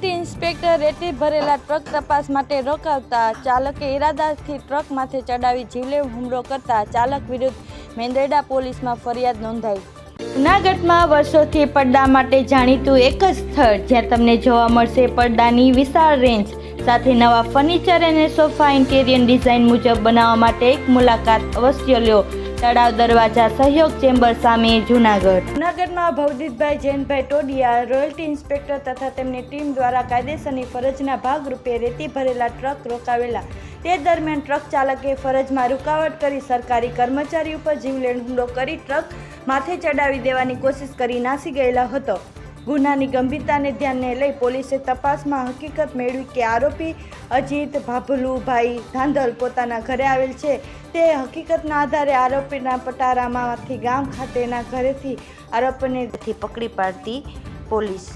Inspector રેતી ભરેલા truck તપાસ માટે રોકાવતા ચાલકે ઇરાદાથી માથે ચડાવી જીવલેણ હુમલો કરતા ચાલક વિરુદ્ધ મેંદરડા પોલીસમાં ફરિયાદ નોંધાઈ. જૂનાગઢમાં વર્ષોથી પડદા માટે જાણીતું એક જ સ્થળ જ્યાં તમને જોવા મળશે પડદાની વિશાળ રેન્જ સાથે નવા ફર્નિચર અને સોફા ઇન્ટેરિયર ડિઝાઇન મુજબ બનાવવા માટે એક મુલાકાત અવશ્ય લ્યો તળાવ દરવાજા સહયોગ ચેમ્બર સામે જૂનાગઢ. જૂનાગઢમાં ભવદીતભાઈ જૈનભાઈ ટોડિયા, રોયલ્ટી ઇન્સ્પેક્ટર તથા તેમની ટીમ દ્વારા કાયદેસરની ફરજના ભાગરૂપે રેતી ભરેલા ટ્રક રોકાવેલા. તે દરમિયાન ટ્રક ચાલકે ફરજમાં રૂકાવટ કરી સરકારી કર્મચારી ઉપર જીવલેણ હુમલો કરી ટ્રક માથે ચડાવી દેવાની કોશિશ કરી નાસી ગયેલા હતો. ગુનાની ગંભીરતાને ધ્યાને લઈ પોલીસે તપાસમાં હકીકત મેળવી કે આરોપી અજીત ભાભલુભાઈ ધાંધલ પોતાના ઘરે આવેલ છે. તે હકીકતના આધારે આરોપીના પટારામાંથી ગામ ખાતેના ઘરેથી આરોપીને પકડી પાડતી પોલીસ.